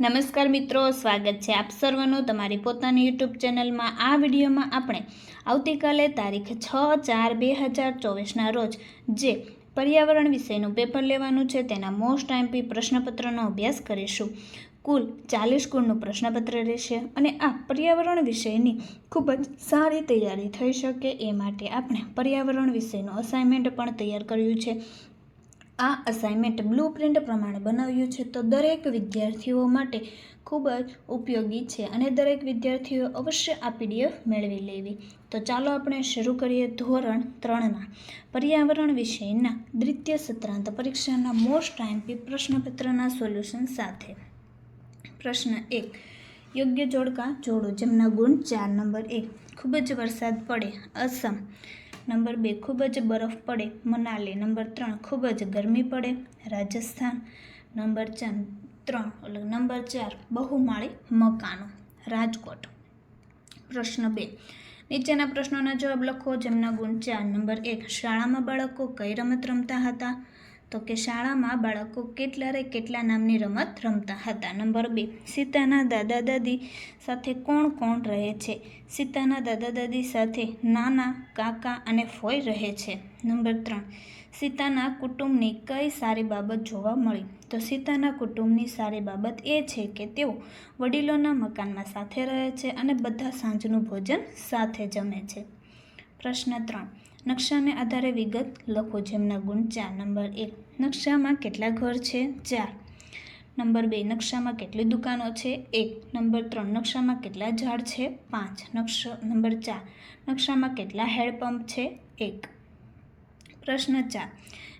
નમસ્કાર મિત્રો, સ્વાગત છે આપ સર્વનું તમારી પોતાની યુટ્યુબ ચેનલમાં. આ વિડીયોમાં આપણે આવતીકાલે તારીખ છ ચાર બે હજાર ચોવીસના રોજ જે પર્યાવરણ વિષયનું પેપર લેવાનું છે તેના મોસ્ટ આઈમ્પી પ્રશ્નપત્રનો અભ્યાસ કરીશું. કુલ ચાલીસ ગુણનું પ્રશ્નપત્ર રહેશે અને આ પર્યાવરણ વિષયની ખૂબ જ સારી તૈયારી થઈ શકે એ માટે આપણે પર્યાવરણ વિષયનું અસાઇનમેન્ટ પણ તૈયાર કર્યું છે. આ અસાઇનમેન્ટ બ્લુ પ્રિન્ટ પ્રમાણે બનાવ્યું છે તો દરેક વિદ્યાર્થીઓ માટે ખૂબ જ ઉપયોગી છે અને દરેક વિદ્યાર્થીઓ અવશ્ય આ પીડીએફ મેળવી લેવી. તો ચાલો આપણે શરૂ કરીએ ધોરણ ત્રણના. પર્યાવરણ વિષયના દ્વિતીય સત્રાંત પરીક્ષાના મોસ્ટ આઈમ્પી પ્રશ્નપત્રના સોલ્યુશન સાથે. પ્રશ્ન એક, યોગ્ય જોડકા જોડો જેમના ગુણ ચાર નંબર એક, ખૂબ જ વરસાદ પડે, અસમ. નંબર બે ખૂબ જ બરફ પડે, મનાલી. નંબર ત્રણ, ખૂબ જ ગરમી પડે, રાજસ્થાન. નંબર ચાર, ત્રણ એટલે નંબર ચાર, બહુમાળી મકાનો, રાજકોટ. પ્રશ્ન બે, નીચેના પ્રશ્નોના જવાબ લખો, જેમના ગુણ ચાર. નંબર એક, શાળામાં બાળકો કઈ રમત રમતા હતા? તો કે શાળામાં બાળકો કેટલા રે કેટલા નામની રમત રમતા હતા? નંબર બે, સીતાના દાદા દાદી સાથે કોણ કોણ રહે છે? સીતાના દાદા દાદી સાથે નાના, કાકા અને ફોઈ રહે છે. નંબર ત્રણ, સીતાના કુટુંબની કઈ સારી બાબત જોવા મળી? તો સીતાના કુટુંબની સારી બાબત એ છે કે તેઓ વડીલોના મકાનમાં સાથે રહે છે અને બધા સાંજનું ભોજન સાથે જમે છે. પ્રશ્ન ત્રણ નકશાને આધારે વિગત લખો જેમના ગુણ ચાર. નંબર એક, નકશામાં કેટલા ઘર છે? ચાર. નંબર બે, નકશામાં કેટલી દુકાનો છે? એક. નંબર ત્રણ, નકશામાં કેટલા ઝાડ છે? પાંચ. નકશ, નંબર ચાર, નકશામાં કેટલા હેન્ડપંપ છે? એક. પ્રશ્ન ચાર.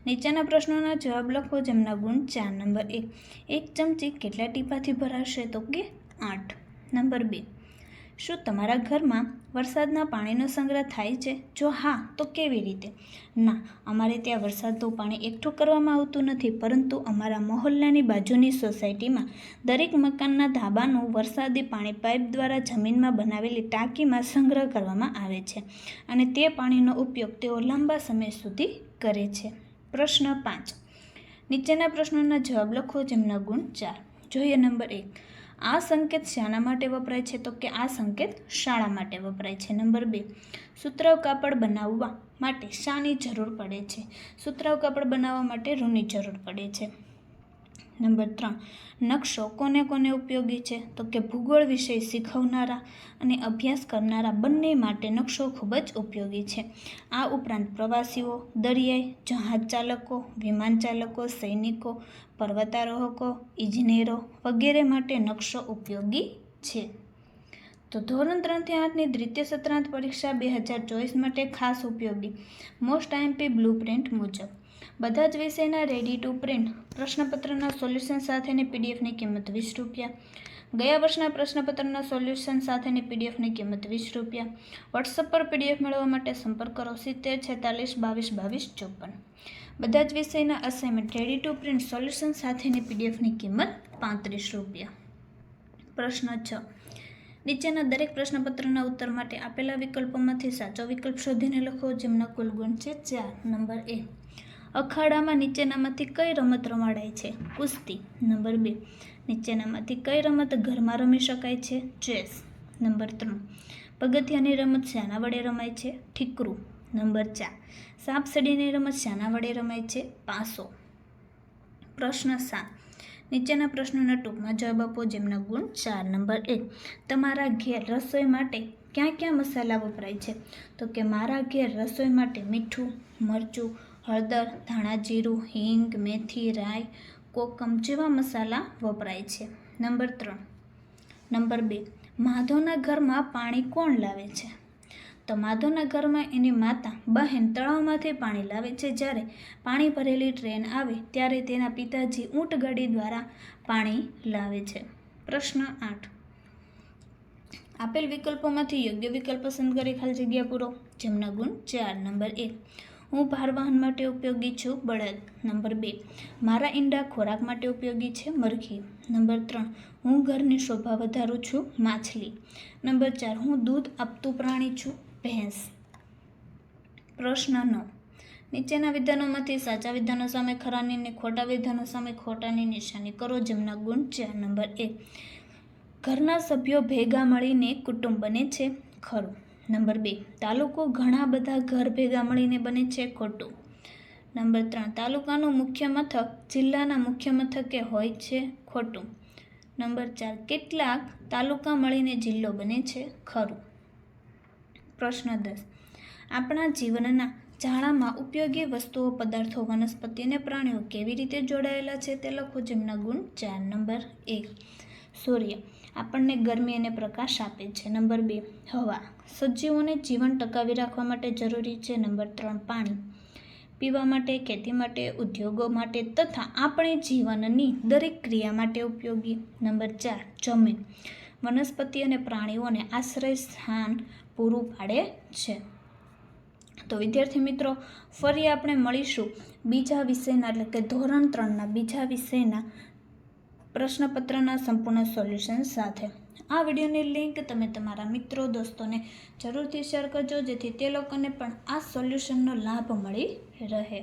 નીચેના પ્રશ્નોના જવાબ લખો જેમના ગુણ ચાર. નંબર એક એક ચમચી કેટલા ટીપાથી ભરાશે? તો કે આઠ. નંબર બે શું તમારા ઘરમાં વરસાદના પાણીનો સંગ્રહ થાય છે? જો હા, તો કેવી રીતે? ના, અમારે ત્યાં વરસાદનું પાણી એકઠું કરવામાં આવતું નથી, પરંતુ અમારા મહોલ્લાની બાજુની સોસાયટીમાં દરેક મકાનના ધાબાનું વરસાદી પાણી પાઇપ દ્વારા જમીનમાં બનાવેલી ટાંકીમાં સંગ્રહ કરવામાં આવે છે અને તે પાણીનો ઉપયોગ તેઓ લાંબા સમય સુધી કરે છે. પ્રશ્ન પાંચ. નીચેના પ્રશ્નોના જવાબ લખો જેમના ગુણ ચાર. જોઈએ નંબર એક. આ સંકેત શાના માટે વપરાય છે? તો કે આ સંકેત શાળા માટે વપરાય છે? નંબર બે સુતરાઉ કાપડ બનાવવા માટે શાની જરૂર પડે છે. સુતરાઉ કાપડ બનાવવા માટે રૂની જરૂર પડે છે. નંબર ત્રણ. નકશો કોને કોને ઉપયોગી છે? તો કે ભૂગોળ વિષય શીખવનારા અને અભ્યાસ કરનારા બંને માટે નકશો ખૂબ જ ઉપયોગી છે. આ ઉપરાંત પ્રવાસીઓ, દરિયાઈ, જહાજ ચાલકો, વિમાન ચાલકો, સૈનિકો, પર્વતારોહકો, ઇજનેરો વગેરે માટે નકશો ઉપયોગી છે. તો ધોરણ ત્રણથી આઠની દ્વિતીય સત્રાંત પરીક્ષા બે હજાર ચોવીસ માટે ખાસ ઉપયોગી. મોસ્ટ આઈએમપી બ્લુ પ્રિન્ટ મુજબ. બધા જ વિષયના રેડી ટુ પ્રિન્ટ પ્રશ્નપત્રના સોલ્યુશન સાથેની પીડીએફની કિંમત વીસ રૂપિયા. ગયા વર્ષના પ્રશ્નપત્રના સોલ્યુશન સાથેની પીડીએફની કિંમત વીસ રૂપિયા. વોટ્સઅપ પર પીડીએફ મેળવવા માટે સંપર્ક કરો. સિત્તેર, છેતાલીસ, બાવીસ બાવીસ, ચોપન. બધા જ વિષયના assignment ready to print solution સાથેની પીડીએફની કિંમત પાંત્રીસ રૂપિયા. પ્રશ્ન છ. નીચેના દરેક પ્રશ્નપત્રના ઉત્તર માટે આપેલા વિકલ્પોમાંથી સાચો વિકલ્પ શોધીને લખો, જેમના કુલ ગુણ છે ચાર. નંબર એ. અખાડામાં નીચેનામાંથી કઈ રમત રમાડાય છે? કુસ્તી, નંબર બે. નીચેનામાંથી કઈ રમત ઘરમાં રમી શકાય છે? ચેસ, નંબર ત્રણ. પગથિયાની રમત શાના વડે રમાય છે? ઠીકરું, નંબર ચાર. સાપ સીડીની રમત શાના વડે રમાય છે? પાસો. પ્રશ્ન સાત. નીચેના પ્રશ્નોના ટૂંકમાં જવાબ આપો જેમના ગુણ ચાર. નંબર એક. તમારા ઘેર રસોઈ માટે ક્યાં ક્યાં મસાલા વપરાય છે? તો કે મારા ઘેર રસોઈ માટે મીઠું, મરચું હળદર, ધાણા જીરું, હિંગ, મેથી, રાઈ, કોકમ જેવા મસાલા વપરાય છે. નંબર ત્રણ. નંબર બે. માધવના ઘરમાં પાણી કોણ લાવે છે? તો માધવના ઘરમાં એની માતા બહેન તળાવમાંથી પાણી લાવે છે. જ્યારે પાણી ભરેલી ટ્રેન આવે ત્યારે તેના પિતાજી ઊંટગાડી દ્વારા પાણી લાવે છે. પ્રશ્ન આઠ. આપેલ વિકલ્પોમાંથી યોગ્ય વિકલ્પ પસંદ કરી ખાલી જગ્યા પૂરો. જેમના ગુણ ચાર. નંબર એક. હું ભારવહન માટે ઉપયોગી છું બળદ. નંબર બે. મારા ઈંડા ખોરાક માટે ઉપયોગી છે મરઘી. નંબર ત્રણ. હું ઘરની શોભા વધારું છું માછલી. નંબર ચાર. હું દૂધ આપતું પ્રાણી છું ભેંસ. પ્રશ્ન નવ. નીચેના વિધાનોમાંથી સાચા વિધાનો સામે ખરાની અને ખોટા વિધાનો સામે ખોટાની નિશાની કરો જેમના ગુણ ચાર નંબર એક. ઘરના સભ્યો ભેગા મળીને કુટુંબ બને છે ખરું. નંબર બે, તાલુકો ઘણા બધા ઘર ભેગા મળીને બને છે ખોટું. નંબર ત્રણ, તાલુકાનું મુખ્ય મથક જિલ્લાના મુખ્ય મથકે હોય છે ખોટું. નંબર ચાર, કેટલાક તાલુકા મળીને જિલ્લો બને છે ખરું. પ્રશ્ન દસ, આપણા જીવનના ઝાડામાં ઉપયોગી વસ્તુઓ, પદાર્થો, વનસ્પતિ અને પ્રાણીઓ કેવી રીતે જોડાયેલા છે તે લખો જેમના ગુણ ચાર. નંબર એક, સૂર્ય. આપણને ગરમી અને પ્રકાશ આપે છે. નંબર બે, હવા. સજીવોને જીવન ટકાવી રાખવા માટે જરૂરી છે. નંબર ત્રણ, પાણી. પીવા માટે, ખેતી માટે, ઉદ્યોગો માટે તથા આપણે જીવનની દરેક ક્રિયા માટે ઉપયોગી. નંબર ચાર, જમીન. વનસ્પતિ અને પ્રાણીઓને આશ્રય સ્થાન પૂરું પાડે છે. તો વિદ્યાર્થી મિત્રો, ફરી આપણે મળીશું બીજા વિષયના, એટલે કે ધોરણ ત્રણના બીજા વિષયના પ્રશ્નપત્રના સંપૂર્ણ સોલ્યુશન સાથે. આ વિડીયોની લિંક તમે તમારા મિત્રો, દોસ્તોને જરૂરથી શેર કરજો, જેથી તે લોકોને પણ આ સોલ્યુશનનો લાભ મળી રહે.